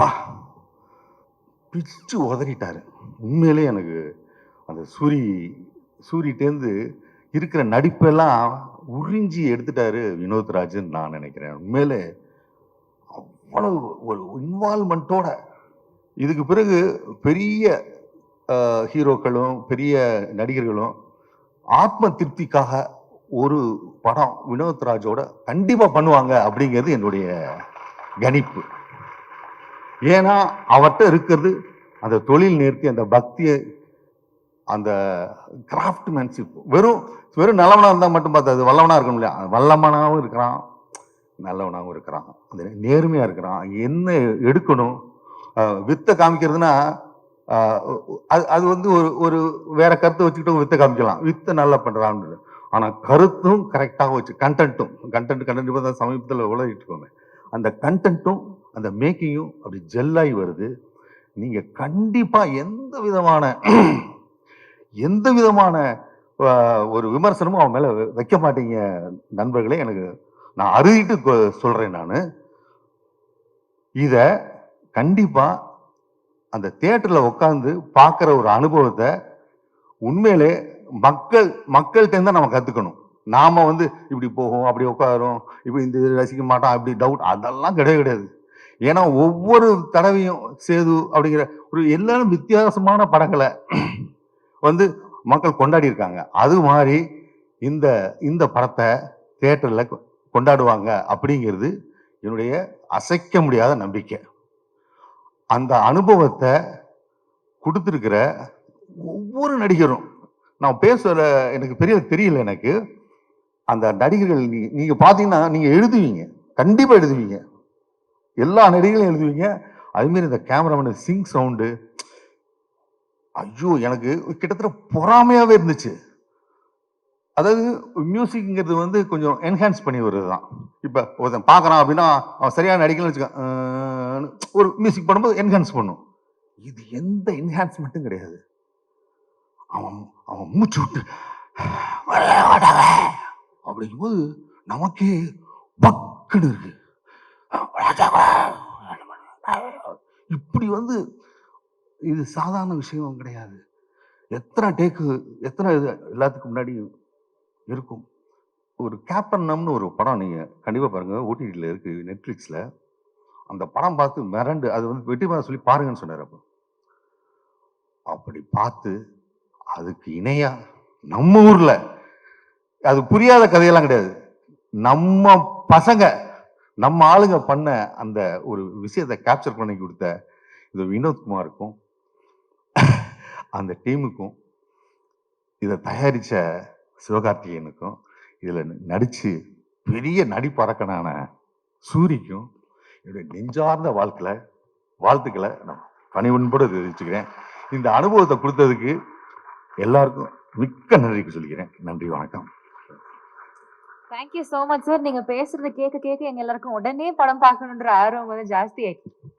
அப்பா. பிச்சு உதறிட்டார். உண்மையிலே எனக்கு அந்த சூரி சூரிட்டேருந்து இருக்கிற நடிப்பெல்லாம் உறிஞ்சி எடுத்துட்டாரு வினோத்ராஜன் நான் நினைக்கிறேன். உண்மையிலே அவ்வளவு ஒரு இன்வால்மெண்ட்டோட இதுக்கு பிறகு பெரிய ஹீரோக்களும் பெரிய நடிகர்களும் ஆத்ம திருப்திக்காக ஒரு படம் வினோத்ராஜோட கண்டிப்பாக பண்ணுவாங்க அப்படிங்கிறது என்னுடைய கணிப்பு. ஏன்னா அவர்கிட்ட இருக்கிறது அந்த தொழில் நேர்த்தி அந்த பக்தியை அந்த கிராஃப்ட்மேன்ஷிப் வெறும் வெறும் நல்லவனாக இருந்தால் மட்டும் பார்த்தாது வல்லவனாக இருக்கணும் இல்லையா? வல்லமனாகவும் இருக்கிறான் நல்லவனாகவும் இருக்கிறான். அந்த நேர்மையாக இருக்கிறான். என்ன எடுக்கணும்? வித்தை காமிக்கிறதுனா அது அது வந்து ஒரு ஒரு வேற கருத்தை வச்சுக்கிட்டு வித்தை காமிக்கலாம். வித்தை நல்லா பண்ணுறான் ஆனால் கருத்தும் கரெக்டாக வச்சு கண்டென்ட்டும் கண்டென்ட் கண்டென்ட் இப்போ தான் சமீபத்தில் உலகிட்டு இருக்கோமே. அந்த கண்டென்ட்டும் அந்த மேக்கிங்கும் அப்படி ஜெல்லாகி வருது. நீங்கள் கண்டிப்பாக எந்த விதமான எந்த விதமான ஒரு விமர்சனமும் அவன் மேலே வைக்க மாட்டீங்க நண்பர்களே. எனக்கு நான் அறுதிட்டு கொ- நான். இதை கண்டிப்பாக அந்த தேட்டரில் உட்காந்து பார்க்குற ஒரு அனுபவத்தை உண்மையிலே மக்கள் மக்கள்கிட்ட தான் நம்ம கற்றுக்கணும் நாம் வந்து இப்படி போகும் அப்படி உட்காரும் இப்படி இந்த இது ரசிக்க மாட்டோம் அப்படி டவுட் அதெல்லாம் கிடையவே கிடையாது. ஏன்னா ஒவ்வொரு தடவையும் சேது அப்படிங்கிற ஒரு எல்லாரும் வித்தியாசமான படங்களை வந்து மக்கள் கொண்டாடி இருக்காங்க. அது மாதிரி இந்த இந்த படத்தை தேட்டரில் கொண்டாடுவாங்க அப்படிங்கிறது என்னுடைய அசைக்க முடியாத நம்பிக்கை. அந்த அனுபவத்தை கொடுத்துருக்கிற ஒவ்வொரு நடிகரும் நான் பேசுகிற எனக்கு பெரிய தெரியல எனக்கு அந்த நடிகர்கள் நீங்கள் பார்த்தீங்கன்னா நீங்கள் எழுதுவீங்க. கண்டிப்பாக எழுதுவீங்க. எல்லா நடிகர்களும் எழுதுவீங்க. அதுமாரி இந்த கேமராமேன் சிங் சவுண்டு ஐயோ எனக்கு கிட்டத்தட்ட பொறாமையாகவே இருந்துச்சு. அதாவது மியூசிக்ங்கிறது வந்து கொஞ்சம் என்ஹான்ஸ் பண்ணி வருது தான் இப்போ ஒருத்தன் பார்க்குறான் அப்படின்னா அவன் சரியான நடிக்கலன்னு வச்சுக்க ஒரு மியூசிக் பண்ணும்போது என்ஹான்ஸ் பண்ணும். இது எந்த என்ஹான்ஸ்மெண்ட்டும் கிடையாது. அவன் அவன் மூச்சு விட்டு அப்படிங்கும்போது நமக்கே பக்குன்னு இருக்கு. இப்படி வந்து இது சாதாரண விஷயம் கிடையாது. எத்தனை டேக்கு எத்தனை இது எல்லாத்துக்கும் முன்னாடி இருக்கும். ஒரு கேப்பர்னம்னு ஒரு படம் நீங்கள் கண்டிப்பாக பாருங்கள் ஓடிடியில் இருக்குது நெட்ஃப்ளிக்ஸில் அந்த படம் பார்த்து மிரண்டு அது வந்து வெற்றிமாறன் சொல்லி பாருங்கன்னு சொன்னார் அப்போ. அப்படி பார்த்து அதுக்கு இணையா நம்ம ஊரில் அது புரியாத கதையெல்லாம் கிடையாது. நம்ம பசங்க நம்ம ஆளுங்க பண்ண அந்த ஒரு விஷயத்தை கேப்சர் பண்ணி கொடுத்த இது வினோத்குமாருக்கும் அந்த டீமுக்கும் இதை தயாரித்த சிவகார்த்திகேயனுக்கும் இதில் நடித்து பெரிய நடிப்பறக்கனான சூரிக்கும் என்னுடைய நெஞ்சார்ந்த வாழ்க்கையில் வாழ்த்துக்களை நான் பணிவன்போடு தெரிவிச்சுக்கிறேன். இந்த அனுபவத்தை கொடுத்ததுக்கு எல்லாருக்கும் மிக்க நன்றிக்கு சொல்லிக்கிறேன். நன்றி வணக்கம். தேங்க்யூ சோ மச் சார் நீங்க பேசுறது கேட்க கேட்க எங்க எல்லாருக்கும் உடனே படம் பார்க்கணுன்ற ஆர்வம் வந்து ஜாஸ்தி ஆயிடுச்சு.